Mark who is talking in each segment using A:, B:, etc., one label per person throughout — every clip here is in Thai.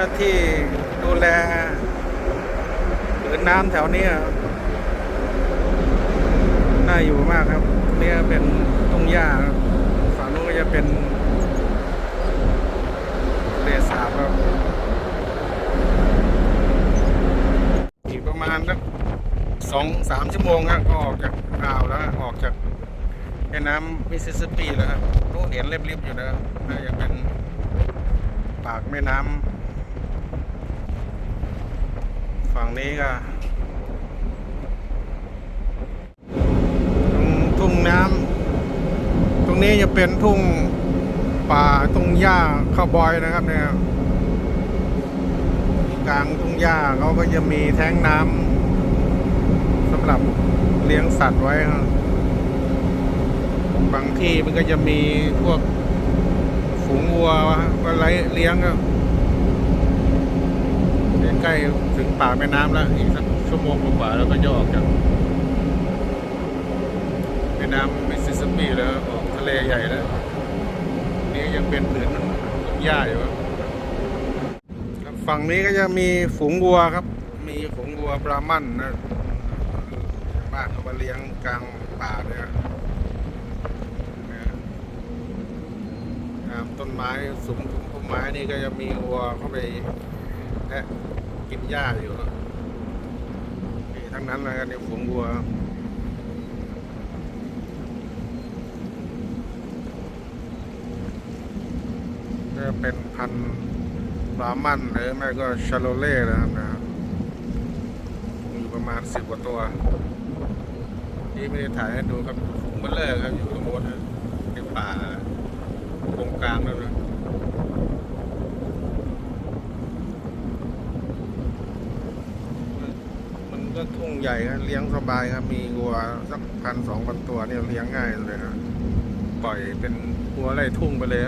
A: หน้าที่ดูแลหรือน้ำแถวนี้น่าอยู่มากครับเนี่ยเป็นทุ่งหญ้าฝั่งนู้นก็จะเป็นเลสาบครับ อีกประมาณสักสองสามชั่วโมงครับก็ออกจากอ่าวแล้วออกจากแม่น้ำมิสซิสซิปปีแล้วครับนู้นเห็นเรียบๆอยู่นะครับน่าจะเป็นปากแม่น้ำ ฝั่งนี้ก็ตรงทุ่งน้ำตรงนี้จะเป็นทุ่งป่าทุ่งหญ้าข้าวบอยนะครับเนี่ยกลางทุ่งหญ้าเขาก็จะมีแท้งน้ำสำหรับเลี้ยงสัตว์ไว้ครับบางที่มันก็จะมีพวกฝูงวัวก็ไลเลี้ยงครับ ใกล้ถึงปากแม่น้ำแล้ว อีกสักชั่วโมงกว่าแล้วก็จะออกจากแม่น้ำมิสซิสซิปปีแล้วออกทะเลใหญ่แล้วนี่ยังเป็นผืนทุ่งหญ้าอยู่ครับฝั่งนี้ก็จะมีฝูงวัวครับ มีฝูงวัวบรามันนะบ้านเขามาเลี้ยงกลางป่าเลยครับเนี่ยตามต้นไม้สูงต้นไม้นี่ก็จะมีวัวเข้าไปแทะ กินหญ้าอยู่นี่ทั้งนั้นเลยครับนี่ฝูงวัวก็เป็นพันธุ์บรามันหรือไม่ก็ชาโลเล่นะครับนะมีประมาณสิบกว่าตัว ที่ไม่ได้ถ่ายให้ดูครับฝูงเบลเลอร์ครับอยู่ตรงโน้นนะในป่าตรงกลางแล้วนะมัน ก็ทุ่งใหญ่ครับเลี้ยงสบายครับ มีวัวสักพันสองพันตัวเนี่ยเลี้ยงง่ายเลยนะปล่อยเป็นวัวไร่ทุ่งไปเลย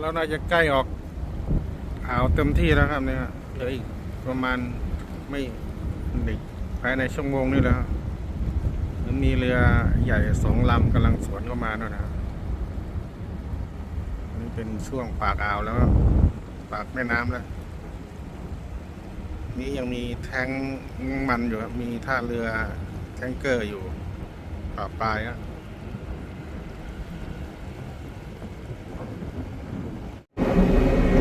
A: เราน่าจะใกล้ออกอ่าวเต็มที่แล้วครับเนี่ยเหลืออีกประมาณไม่ดึกภายในชั่วโมงนี่แล้วมันมีเรือใหญ่สองลำกำลังสวนเข้ามาแล้วนะครับ เป็นช่วงปากอ่าวแล้ว ปากแม่น้ำแล้ว นี่ยังมีแทงมันอยู่ครับมีท่าเรือแทงเกอร์อยู่ป่าปลายครับ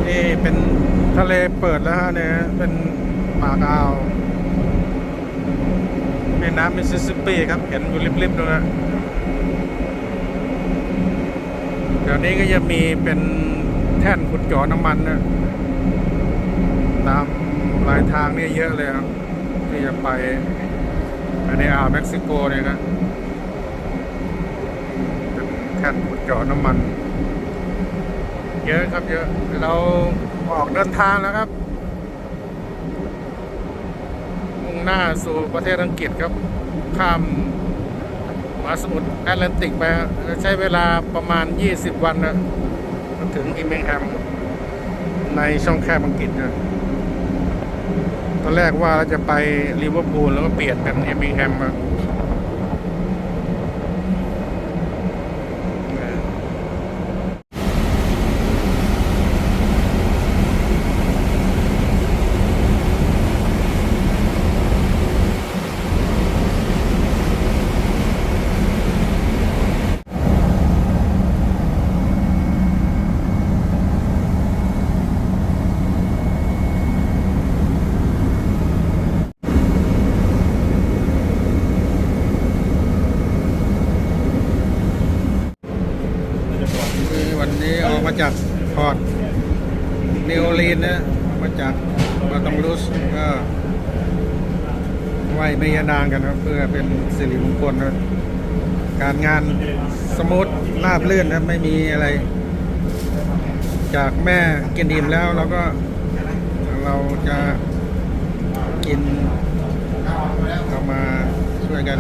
A: นี่เป็นทะเลเปิดแล้วฮะเนี่ยเป็นปากอ่าวแม่น้ำมิสซิสซิปปีครับ เห็นอยู่ริบๆตรงนั้นเดี๋ยวนี้ก็จะมีเป็นแท่นขุดเจาะน้ำมันนะตามรายทางนี่เยอะเลยครับ ที่จะไปในอ่าวเม็กซิโกเนี่ยนะเป็นแท่นขุดเจาะน้ำมัน เยอะครับเยอะเราออกเดินทางแล้วครับ มุ่งหน้าสู่ประเทศอังกฤษครับ ข้าม มหาสมุทรแอตแลนติกไปใช้เวลาประมาณ 20 วันนะถึงอิมเมงแฮมในช่องแคบอังกฤษนะตอนแรกว่าเราจะไปลิเวอร์พูลแล้วก็เปลี่ยนเป็นอิมเมงแฮมมา วันนี้ออกมาจากพอร์ตนิวอร์ลีนนะออกมาจากบาตองรุสก็ไหวเมยานางกันครับ เพื่อเป็นสิริมงคลนะการงานสมูทราบลื่นนะครับไม่มีอะไร จากแม่กินอิ่มแล้วเราก็เราจะกินเรามาช่วยกัน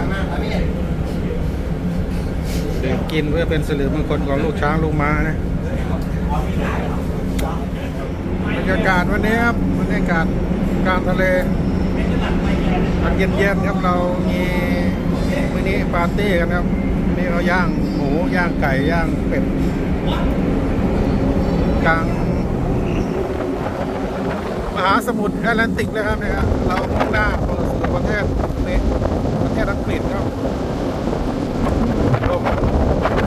A: กินเพื่อเป็นสิริมงคลของลูกช้างลูกม้านะบรรยากาศวันนี้ครับบรรยากาศกลางทะเลตอนเย็นๆครับเรามีมินิปาร์ตี้กันครับนี่เราย่างหมูย่างไก่ย่างเป็ดกลางมหาสมุทรแอตแลนติกเลยครับเนี่ยครับเรามุ่งหน้าสู่ประเทศประเทศอังกฤษครับลม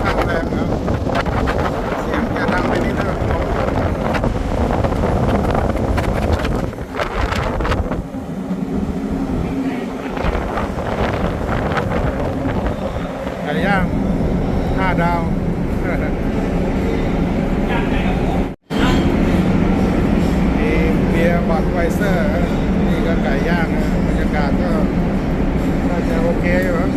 A: ข้างแรงครับเสียงจะดังไปนิดนะครับ ไก่ย่างห้าดาว มีเบียร์บัตไวเซอร์ นี่ก็ไก่ย่างนะบรรยากาศก็น่าจะโอเคอยู่ครับ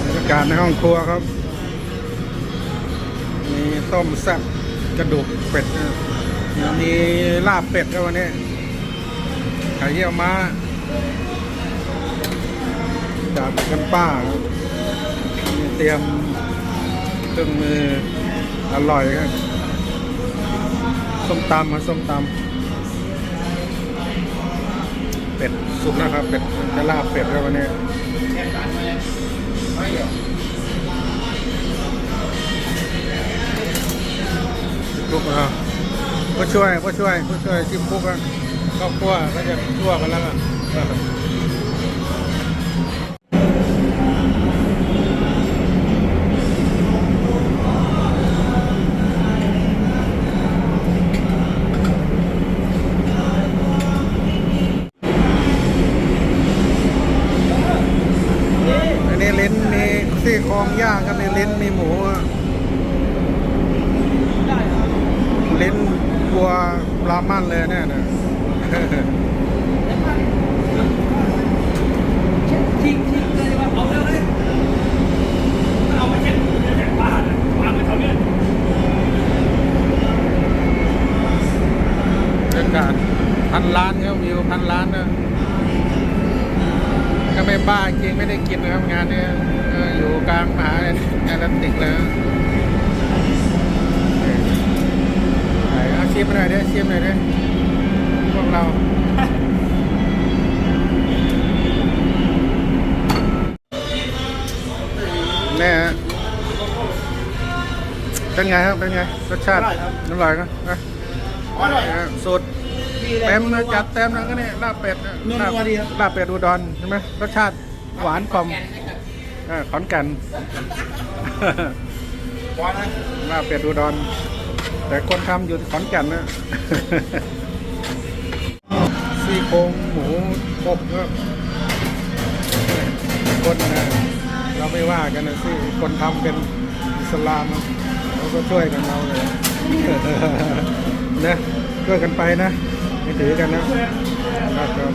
A: บรรยากาศในห้องครัวครับ มีต้มแซ่บกระดูกเป็ดมีลาบเป็ดครับวันนี้ไข่เยี่ยวม้าจากกันป้าครับเตรียมเครื่องมืออร่อยครับส้มตำมาส้มตำเป็ดสุกนะครับ เป็ดจะลาบเป็ดแล้ววันนี้ ลูกอะก็ช่วยก็ช่วยก็ช่วยจิ้มคุกอะครอบครัวก็จะชั่วกันแล้วอะ พันล้านนะก็ไม่บ้าจริงไม่ได้กินนะครับงานเนี้ยเอออยู่กลางมหาแอตแลนติกเลยนะไหนเอาชิมหน่อยดิชิมหน่อยดิพวกเราแน่ฮะเป็นไงครับเป็นไงรสชาติน้ำลายนะนะ
B: อร่อย
A: เออสูตร เต็มนะจัดเต็มนะก็เนี่ยลาบเป็ดนะ
B: นัวๆ
A: ลาบ
B: ดีครับ
A: ลาบเป็ดอุดรใช่ไหมรสชาติหวานกลมเออขอนแกัน
B: วางนะ
A: ลาบเป็ดอุดรแต่คนทำอยู่ขอนแก่นนะ ซี่โครงหมูอบก็คนนะเราไม่ว่ากันนะสิคนทำเป็นอิสลามนะเขาก็ช่วยกันเราเลย นะช่วยกันไปนะ ไม่ถือกันนะครับครับ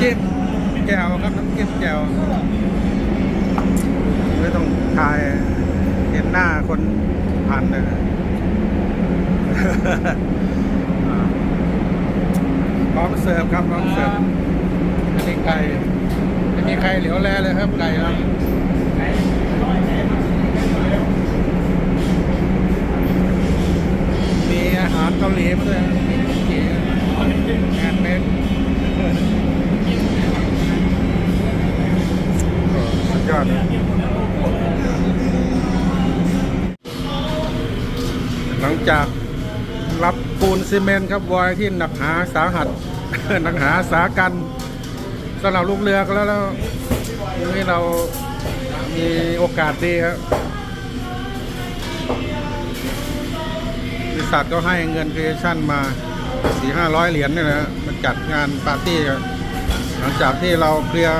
A: จิ้มแจ่วครับน้ำจิ้มแจ่วไม่ต้องถ่ายเห็นหน้าคนผ่านเลยพร้อมเสิร์ฟครับพร้อมเสิร์ฟอันนี้ไก่ไม่มีใครเหลียวแลเลยครับไก่ครับมี อาหารเกาหลีมาด้วยงานเม็ดสุดยอดหลังจากรับปูนซีเมนต์ครับวอยที่หนักหาสาหัสหนักหาสากันสำหรับลูกเรือก็แล้วแล้วทีนี้เรามีโอกาสดีครับ ษัทก็ให้เงินครีเอชั่นมาสี่ห้าร้อยเหรียญเนี่ยนะมาจัดงานปาร์ตี้หลังจากที่เราเคลียร์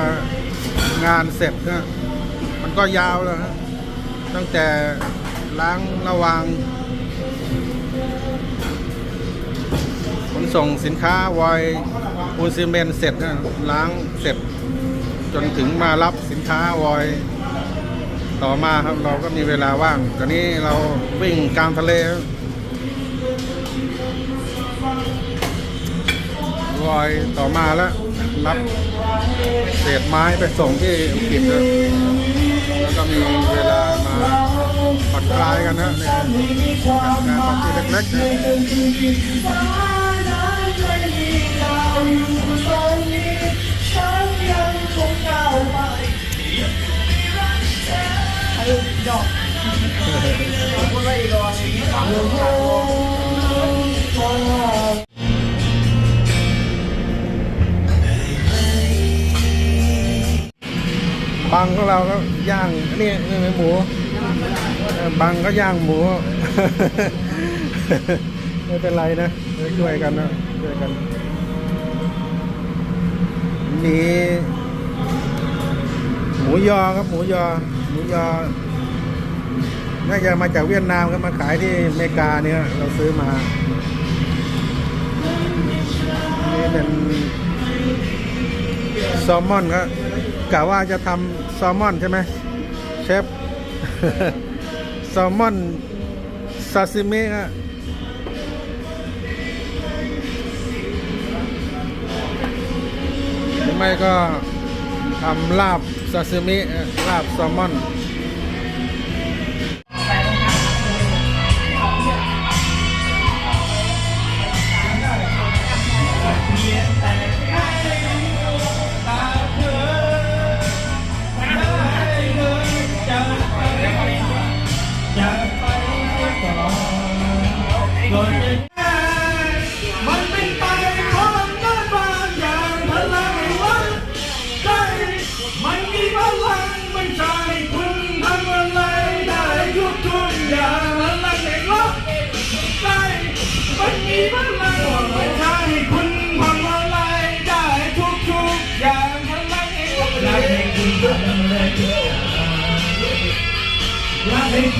A: งานเสร็จนะมันก็ยาวแล้วฮะตั้งแต่ล้างระวางขนส่งสินค้าวอยปูนซีเมนเสร็จนะล้างเสร็จ จนถึงมารับสินค้าวอยต่อมาครับเราก็มีเวลาว่างตอนนี้เราวิ่งกลางทะเล ลอยต่อมาแล้วรับเศษไม้ไปส่งที่อังกฤษแลยมีเวลามาผ่อนคลายกันนะในงานปาร์ตี้เล็กๆนะ เราก็ย่างนี่นี่หมูบังก็ย่างหมู ไม่เป็นไรนะช่วยกันนะช่วยกันมีหมูยอครับหมูยอ หมูยอน่าจะมาจากเวียดนามก็มาขายที่อเมริกาเนี่ยเราซื้อมานี่เป็นแซลมอนก็กะว่าจะทำ แซลมอนใช่ไหมเชฟแซลมอนซาซิมิก็หรือไม่ก็ทำลาบซาซิมิอะลาบแซลมอน
B: มัน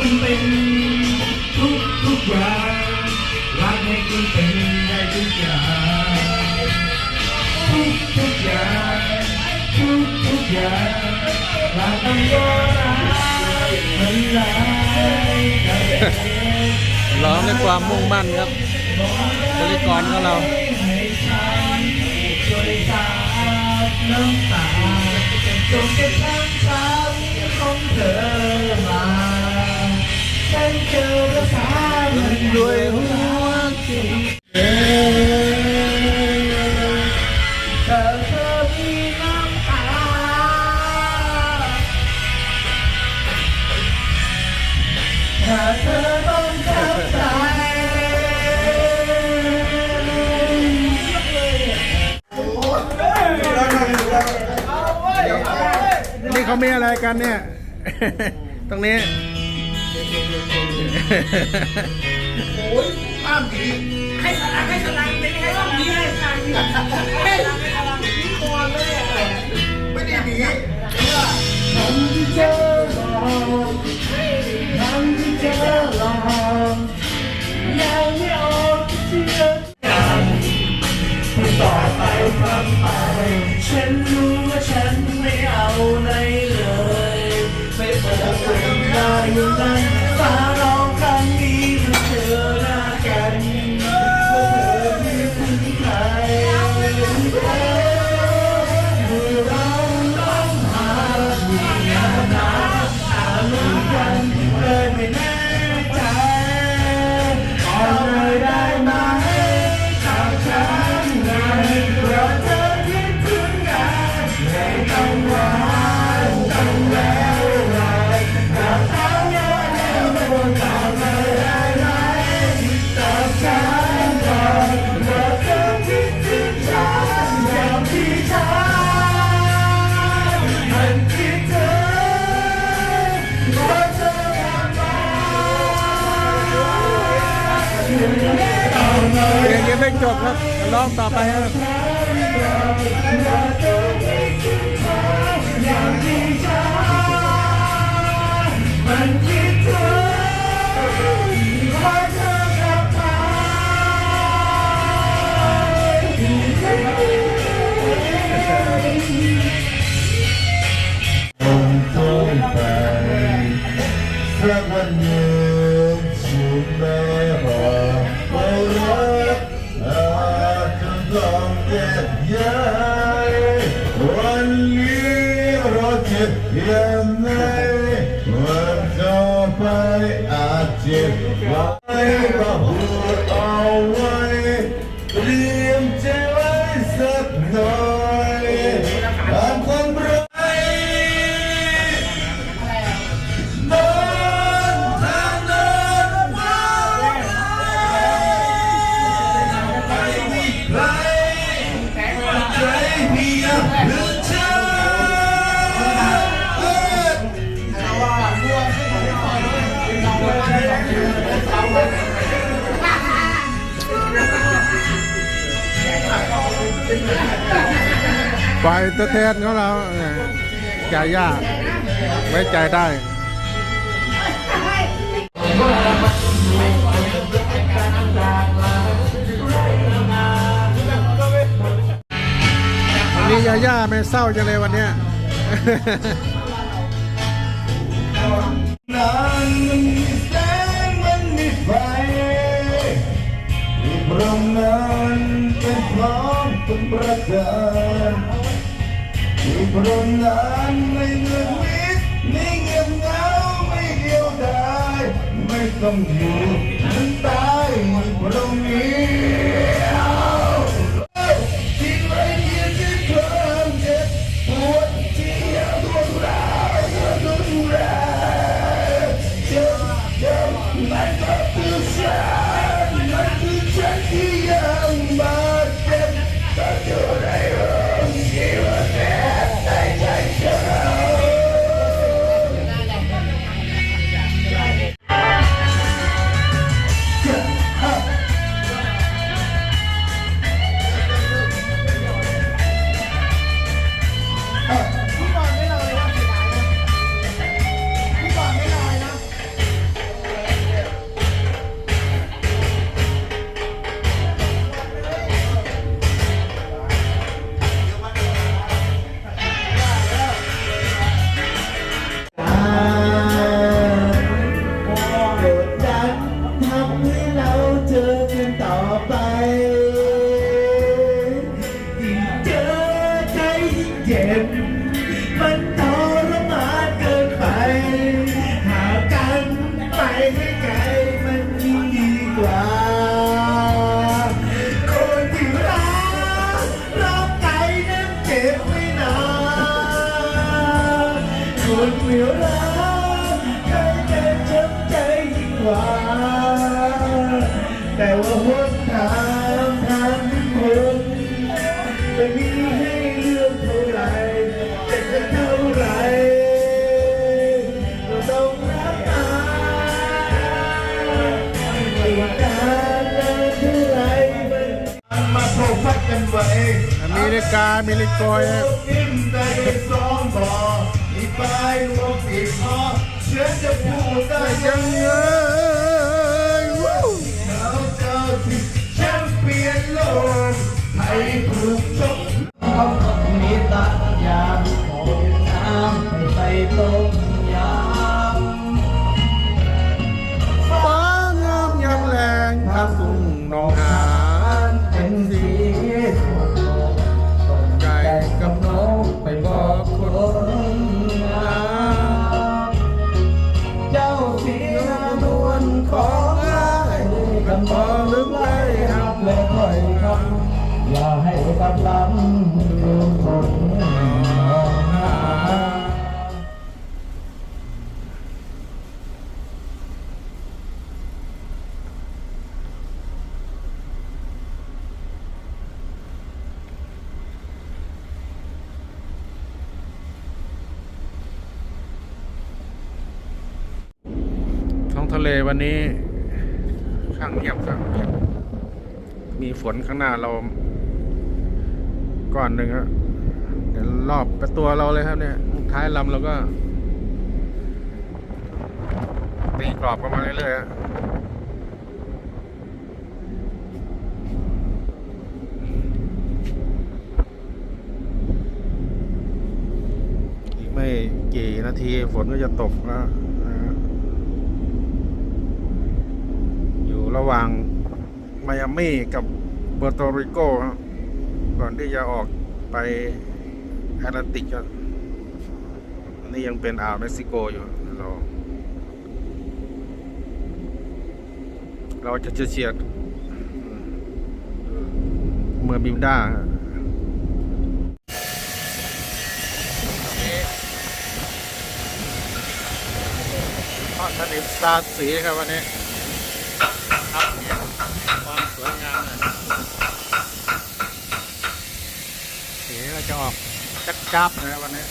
B: คุณเป็นทุกทุกอย่างรักให้คุณเป็นได้ทุกอย่างทุกทุกอย่างทุกทุกอย่างรักต้องยอมรับมันร้ายแต่
A: ร้องด้วยความมุ่งมั่นครับบริกรของเรา
B: น้ำตาจงเก็บน้ำตาของเธอมา
A: ด้วยหัวใจ
B: เธอเธอมีน้ำตาถ้าเธอต้องเจ็บใจ
A: นี่เขามีอะไรกันเนี่ย ตรงนี้ โอ้ย
B: ป้ามผีให้สลังให้สลังไม่ให้สลังนี่ให้สลังให้สลังให้สลังนี่ก่อนเลยไม่ได้หนีทำที่เจอหลอกทำที่เจอหลอกยังไม่ออกเสียกันต่อไปทำไปฉันรู้ว่าฉันไม่เอาไหนเลย ไม่เปิดเผยได้ยู่นั้นฟ้ ไม่จบค
A: รับร้องต่อไปครับ
B: น
A: ของเราเนี่ยจ่ายยากไว้ใจได้วันนี้ยาย่าไม่เศร้าจังเลยวันเนี้ย
C: นั้นมันมีแสงมันมีไฟมีพรมนั้นเป็นพร้อมเป็นประการ รหมนั้นไม่เลือนมิดไม่เงียบเหงาไม่เดียวดายไม่ต้องอยู่ฉันตายมีพรหมนี้ อเมริกาอเมริก
A: อย
C: ยิ้มได้สองบ่อมีปลายรวมอีกพอเชื่อจะพูดได้ยั
A: ยังงเอ้ยวู้
C: เขาเจ้าที่แชมเปี้ยนโลกไทยถูกชก
B: มีต ลึกไล่หักและคอยคำอย่าให้กำลังลืมคนมองหา
A: ท้องทะเลวันนี้ข้างเงียบครับเงียบ มีฝนข้างหน้าเรา ก้อนหนึ่งครับเดี๋ยวรอบไปตัวเราเลยครับเนี่ยท้ายลำเราก็ตีกรอบกันมาเรื่อยๆฮะอีกไม่กี่นาทีฝนก็จะตกแล้วนะฮะอยู่ระหว่างไมอามี่กับ เปอร์โตริโกก่อนที่จะออกไปแอตแลนติกก็นี่ยังเป็นอ่าวเม็กซิโกอยู่เราเราจะเฉียด
D: เมืองบิมด้าทอดสนิมตาสีครับวันนี้ เราจะออกจับๆนะวันนี้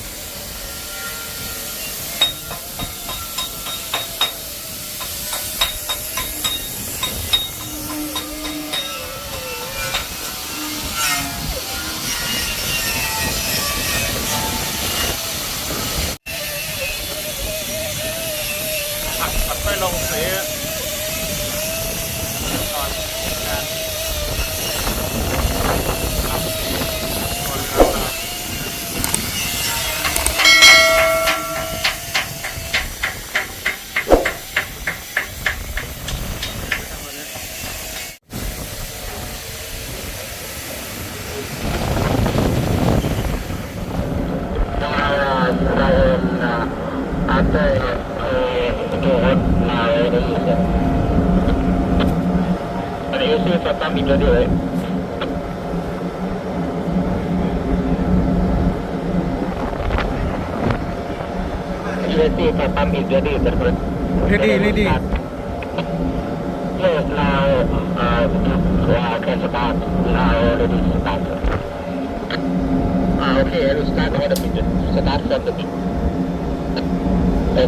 D: ใ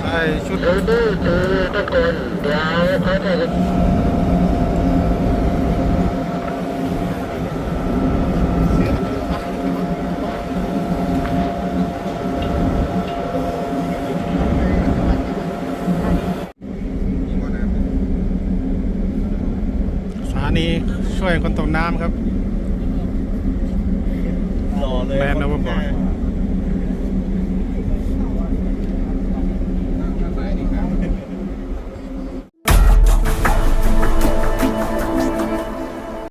D: ส่ชุดเออดื้
E: ตะกนเดี๋ยวเขาจะ
D: นีช่วยคนตกน้ำครับ
A: man, no one born.